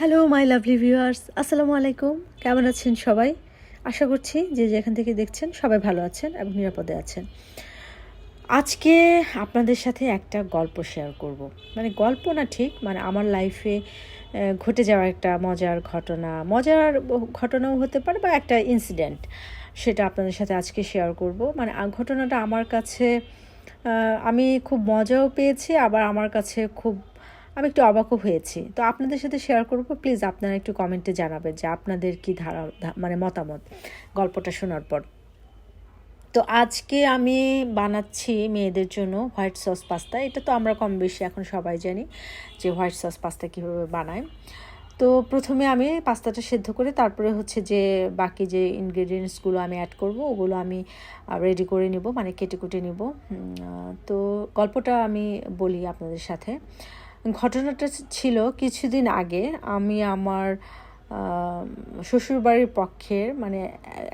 Hello my lovely viewers আসসালামু আলাইকুম কেমন আছেন সবাই? আশা করছি যে যেখান থেকে দেখছেন সবাই ভালো আছেন এবং নিরাপদে আছেন। আজকে আপনাদের সাথে একটা গল্প শেয়ার করব। মানে গল্প না ঠিক মানে আমার লাইফে ঘটে যাওয়া একটা মজার ঘটনা। মজার ঘটনাও হতে পারে বা একটা ইনসিডেন্ট সেটা আপনাদের সাথে আজকে শেয়ার করব। মানে ঘটনাটা আমার কাছে আমি খুব মজাও পেয়েছি, আবার আমার কাছে খুব আমি একটু অবাকও হয়েছি। তো আপনাদের সাথে শেয়ার করব প্লিজ আপনারা একটু কমেন্টে জানাবেন যে আপনাদের কি ধারা মানে মতামত গল্পটা শোনার পর। তো আজকে আমি বানাচ্ছি মেয়েদের জন্য হোয়াইট সস পাস্তা। এটা তো আমরা কম বেশি এখন সবাই জানি যে হোয়াইট সস পাস্তা কীভাবে বানায়। তো প্রথমে আমি পাস্তাটা সেদ্ধ করে, তারপরে হচ্ছে যে বাকি যে ইনগ্রেডিয়েন্টসগুলো আমি অ্যাড করব, ওগুলো আমি রেডি করে নিব মানে কেটে কুটে নিব। তো গল্পটা আমি বলি আপনাদের সাথে। ঘটনাটা ছিল কিছুদিন আগে। আমি আমার শ্বশুরবাড়ির পক্ষের মানে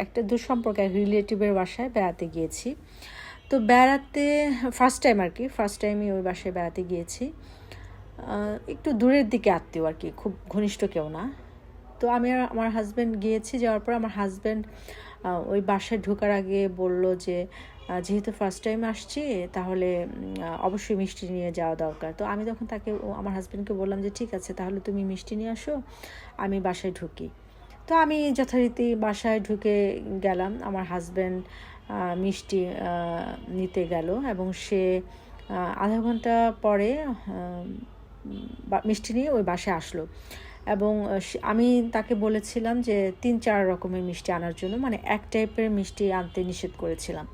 একটা দুঃসম্পর্ক, এক রিলেটিভের বাসায় বেড়াতে গিয়েছি। তো বেড়াতে ফার্স্ট টাইম আর কি ফার্স্ট টাইমই ওই বাসায় বেড়াতে গিয়েছি। একটু দূরের দিকে আত্মীয় আর কি, খুব ঘনিষ্ঠ কেউ না। তো আমি আর আমার হাজব্যান্ড গিয়েছি, যাওয়ার পর আমার হাজব্যান্ড ওই বাসায় ঢোকার আগে বলল যে যেহেতু ফার্স্ট টাইম আসছি, তাহলে অবশ্যই মিষ্টি নিয়ে যাওয়া দরকার। তো আমি তখন তাকে আমার হাজব্যান্ডকে বললাম যে, ঠিক আছে, তাহলে তুমি মিষ্টি নিয়ে আসো, আমি বাসায় ঢুকি। তো আমি যথারীতি বাসায় ঢুকে গেলাম। আমার হাজব্যান্ড মিষ্টি নিতে গেল এবং সে আধা ঘণ্টা পরে মিষ্টি নিয়ে ওই বাসায় আসলো। এবং আমি তাকে বলেছিলাম যে তিন চার রকমের মিষ্টি আনার জন্য। মানে এক টাইপের মিষ্টি আনতে নিষেধ করেছিলাম।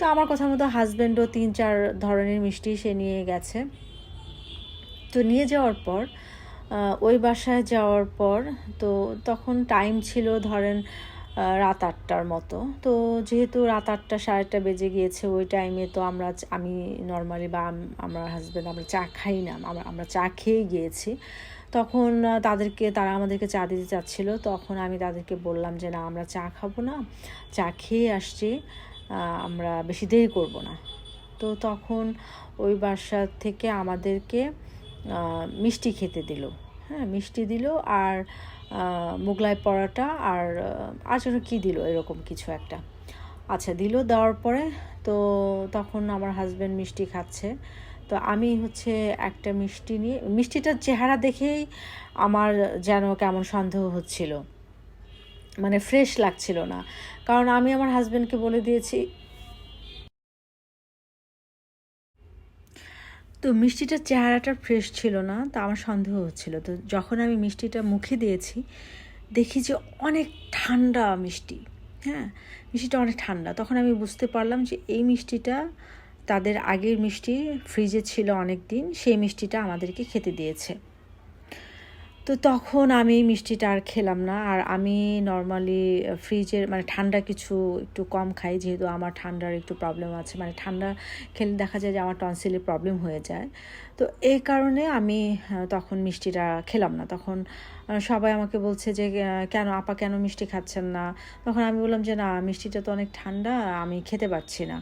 তো আমার কথা মতো হাজব্যান্ডও তিন, চার ধরনের মিষ্টি সে নিয়ে গেছে। তো নিয়ে যাওয়ার পর ওই বাসায় যাওয়ার পর, তো তখন টাইম ছিল ধরেন রাত আটটার মতো। তো যেহেতু রাত আটটা, সাড়ে আটটা বেজে গিয়েছে ওই টাইমে তো আমরা, আমি নর্মালি বা আম- আমার হাজব্যান্ড আমরা চা খাই না, আমরা আমরা চা খেয়ে গিয়েছি। তখন তাদেরকে, তারা আমাদেরকে চা দিতে চাচ্ছিল। তখন আমি তাদেরকে বললাম যে, না, আমরা চা খাব না। চা খেয়ে আসছি। আমরা বেশি দেরি করব না। তো তখন ওই বাসা থেকে আমাদেরকে মিষ্টি খেতে দিল। হ্যাঁ মিষ্টি দিল আর মোগলাই পরোটা আর যেন কী দিল এরকম কিছু একটা। আচ্ছা দিল, দেওয়ার পরে তো তখন আমার হাজব্যান্ড মিষ্টি খাচ্ছে। তো আমি হচ্ছে একটা মিষ্টি নিয়ে, মিষ্টিটার চেহারা দেখেই আমার যেন কেমন সন্দেহ হচ্ছিল। মানে ফ্রেশ লাগছিল না। কারণ আমি আমার হাজব্যান্ডকে বলে দিয়েছি, তো মিষ্টিটার চেহারাটা ফ্রেশ ছিল না, তা আমার সন্দেহ হচ্ছিল। তো যখন আমি মিষ্টিটা মুখে দিয়েছি, দেখি যে অনেক ঠান্ডা মিষ্টি। হ্যাঁ মিষ্টিটা অনেক ঠান্ডা। তখন আমি বুঝতে পারলাম যে এই মিষ্টিটা তাদের আগের মিষ্টি ফ্রিজে ছিল অনেক দিন সেই মিষ্টিটা আমাদেরকে খেতে দিয়েছে। তো তখন আমি মিষ্টিটা আর খেলাম না। আর আমি নর্মালি ফ্রিজের মানে ঠান্ডা কিছু একটু কম খাই, যেহেতু আমার ঠান্ডার একটু প্রবলেম আছে। মানে ঠান্ডা খেলে দেখা যায় যে আমার টনসিলের প্রবলেম হয়ে যায়। তো এই কারণে আমি তখন মিষ্টিটা খেলাম না। তখন সবাই আমাকে বলছে যে কেন আপা কেন মিষ্টি খাচ্ছেন না? তখন আমি বললাম যে না মিষ্টিটা তো অনেক ঠান্ডা আমি খেতে পারছি না।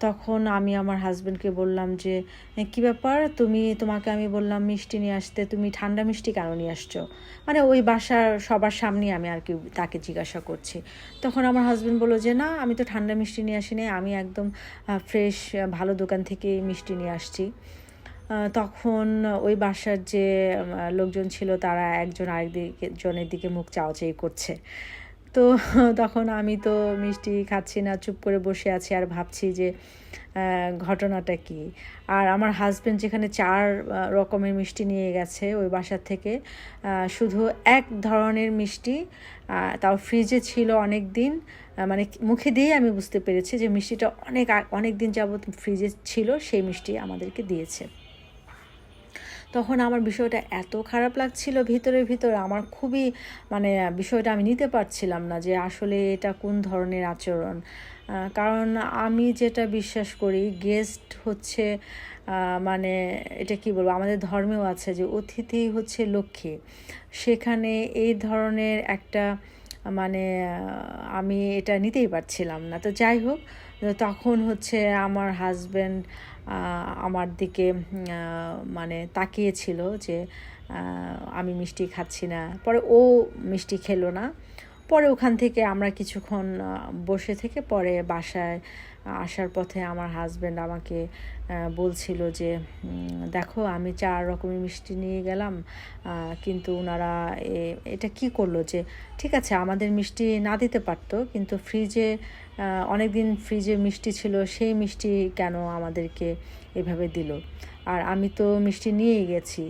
তখন আমি আমার হাজব্যান্ডকে বললাম যে "এ, কি ব্যাপার? তুমি তোমাকে আমি বললাম মিষ্টি নিয়ে আসতে তুমি ঠান্ডা মিষ্টি কেন নিয়ে আসছো? মানে ওই বাসার সবার সামনে আমি আর কি তাকে জিজ্ঞাসা করছি। তখন আমার হাজব্যান্ড বলল যে না আমি তো ঠান্ডা মিষ্টি নিয়ে আসিনি আমি একদম ফ্রেশ ভালো দোকান থেকে মিষ্টি নিয়ে আসছি। তখন ওই বাসার যে লোকজন ছিল তারা একজন আরেক দিকে জনের দিকে মুখ চাওয়াচাই করছে। তো তখন আমি তো মিষ্টি খাচ্ছি না, চুপ করে বসে আছি আর ভাবছি যে ঘটনাটা কি? আর আমার হাজব্যান্ড যেখানে চার রকমের মিষ্টি নিয়ে গেছে ওই বাসার থেকে শুধু এক ধরনের মিষ্টি তাও ফ্রিজে ছিল অনেক দিন মানে মুখে দিয়েই আমি বুঝতে পেরেছি যে মিষ্টিটা অনেক অনেক দিন যাবত ফ্রিজে ছিল, সেই মিষ্টি আমাদেরকে দিয়েছে। তখন আমার বিষয়টা এত খারাপ লাগছিল ভিতরে ভিতরে। আমার খুবই মানে বিষয়টা আমি নিতে পারছিলাম না যে আসলে এটা কোন ধরনের আচরণ। কারণ আমি যেটা বিশ্বাস করি গেস্ট হচ্ছে মানে এটা কি বলব, আমাদের ধর্মেও আছে যে অতিথি হচ্ছে লক্ষ্মী। সেখানে এই ধরনের একটা মানে আমি এটা নিতেই পারছিলাম না। তো যাই হোক, তখন হচ্ছে আমার হাজব্যান্ড আমার দিকে মানে তাকিয়েছিল যে আমি মিষ্টি খাচ্ছি না। পরে ও মিষ্টি খেলো না। পরে ওখান থেকে আমরা কিছুক্ষণ বসে থেকে পরে বাসায় আসার পথে আমার হাজব্যান্ড আমাকে বলছিল যে দেখো, আমি চার রকমের মিষ্টি নিয়ে গেলাম কিন্তু ওনারা এটা কি করল যে, ঠিক আছে, আমাদের মিষ্টি না দিতে পারতো, কিন্তু ফ্রিজে অনেক দিন ফ্রিজে মিষ্টি ছিল, সেই মিষ্টি কেন আমাদেরকে এভাবে দিল? আর আমি তো মিষ্টি নিয়েই গেছি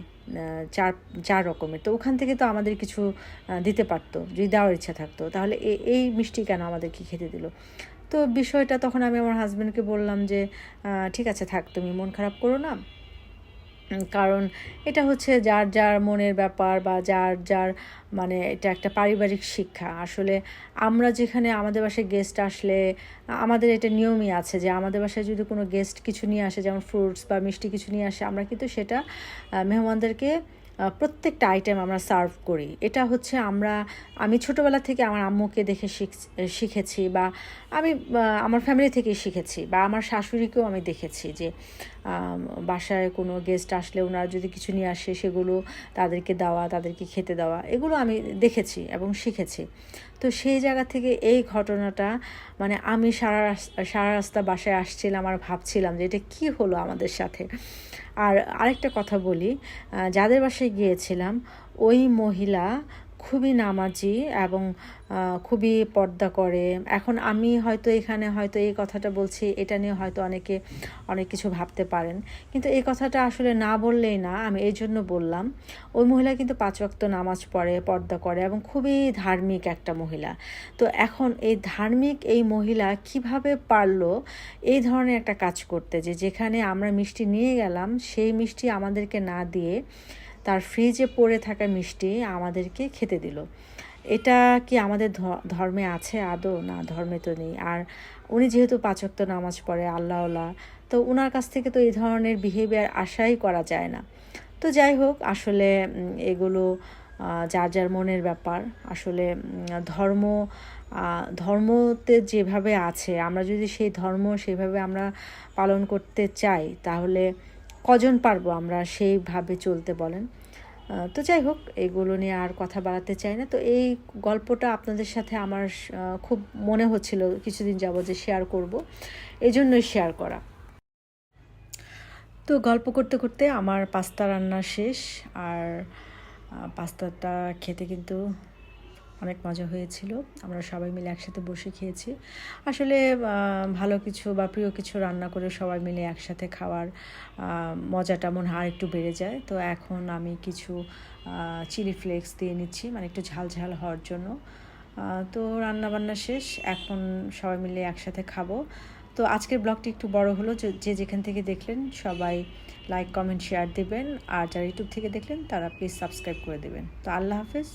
চার চার রকমের। তো ওখান থেকে তো আমাদের কিছু দিতে পারতো, যদি দেওয়ার ইচ্ছা থাকতো। তাহলে এই মিষ্টি কেন আমাদেরকে খেতে দিল? তো বিষয়টা তখন আমি আমার হাজব্যান্ডকে বললাম যে ঠিক আছে, থাক, তুমি মন খারাপ করো না। কারণ এটা হচ্ছে যার যার মনের ব্যাপার বা যার যার মানে এটা একটা পারিবারিক শিক্ষা। আসলে আমরা যেখানে আমাদের বাসায় গেস্ট আসলে, আমাদের এটা নিয়মই আছে যে আমাদের বাসায় যদি কোনো গেস্ট কিছু নিয়ে আসে, যেমন ফ্রুটস বা মিষ্টি কিছু নিয়ে আসে, আমরা কিন্তু সেটা মেহমানদেরকে প্রত্যেকটা আইটেম আমরা সার্ভ করি। এটা হচ্ছে আমরা, আমি ছোটোবেলা থেকে আমার আম্মুকে দেখে শিখ, শিখেছি বা আমি আমার ফ্যামিলি থেকেই শিখেছি বা আমার শাশুড়িকেও আমি দেখেছি যে বাসায় কোনো গেস্ট আসলে ওনারা যদি কিছু নিয়ে আসে, সেগুলো তাদেরকে দেওয়া, তাদেরকে খেতে দেওয়া, এগুলো আমি দেখেছি এবং শিখেছি। তো সেই জায়গা থেকে এই ঘটনাটা মানে আমি সারা রাস- সারা রাস্তা বাসায় আসছিলাম আর ভাবছিলাম যে এটা কী হলো আমাদের সাথে। আর আরেকটা কথা বলি যাদের বাসায় গিয়েছিলাম, ওই মহিলা খুবই নামাজি এবং খুবই পর্দা করে। এখন আমি হয়তো এখানে হয়তো এই কথাটা বলছি, এটা নিয়ে হয়তো অনেকে, অনেক কিছু ভাবতে পারেন। কিন্তু এই কথাটা আসলে না বললেই না, আমি এই জন্য বললাম, ওই মহিলা কিন্তু পাঁচ ওয়াক্ত নামাজ পড়ে, পর্দা করে এবং খুবই ধার্মিক একটা মহিলা। তো এখন এই ধার্মিক এই মহিলা কীভাবে পারল এই ধরনের একটা কাজ করতে? যে যেখানে আমরা মিষ্টি নিয়ে গেলাম, সেই মিষ্টি আমাদেরকে না দিয়ে তার ফ্রিজে পড়ে থাকা মিষ্টি আমাদেরকে খেতে দিল। এটা কি আমাদের ধর্মে আছে আদৌ? না, ধর্মে তো নেই। আর উনি যেহেতু পাঁচক্ত নামাজ পড়ে আল্লাহওয়ালা তো ওনার কাছ থেকে তো এই ধরনের বিহেভিয়ার আশাই করা যায় না। তো যাই হোক, আসলে এগুলো যার যার মনের ব্যাপার, আসলে ধর্ম ধর্মতে যেভাবে আছে, আমরা যদি সেই ধর্ম সেভাবে আমরা পালন করতে চাই, তাহলে কজন পারব আমরা সেইভাবে চলতে বলেন। তো যাই হোক, এগুলো নিয়ে আর কথা বাড়াতে চাই না। তো এই গল্পটা আপনাদের সাথে আমার খুব মনে হচ্ছিল কিছুদিন যাব যে শেয়ার করব। এই জন্যই শেয়ার করা। তো গল্প করতে করতে আমার পাস্তা রান্না শেষ। আর পাস্তাটা খেতে কিন্তু অনেক মজা হয়েছিল। আমরা সবাই মিলে একসাথে বসে খেয়েছি। আসলে ভালো কিছু বা প্রিয় কিছু রান্না করে সবাই মিলে একসাথে খাওয়ার মজাটা মনে হয় একটু বেড়ে যায়। তো এখন আমি কিছু চিলি ফ্লেক্স দিয়ে নিচ্ছি মানে একটু ঝাল ঝাল হওয়ার জন্য। তো রান্না বান্না শেষ। এখন সবাই মিলে একসাথে খাব। তো আজকের ব্লগটি একটু বড় হলো। যে যেখান থেকে দেখলেন, সবাই লাইক, কমেন্ট, শেয়ার দেবেন। আর যারা ইউটিউব থেকে দেখলেন, তারা প্লিজ সাবস্ক্রাইব করে দেবেন। তো আল্লাহ হাফেজ।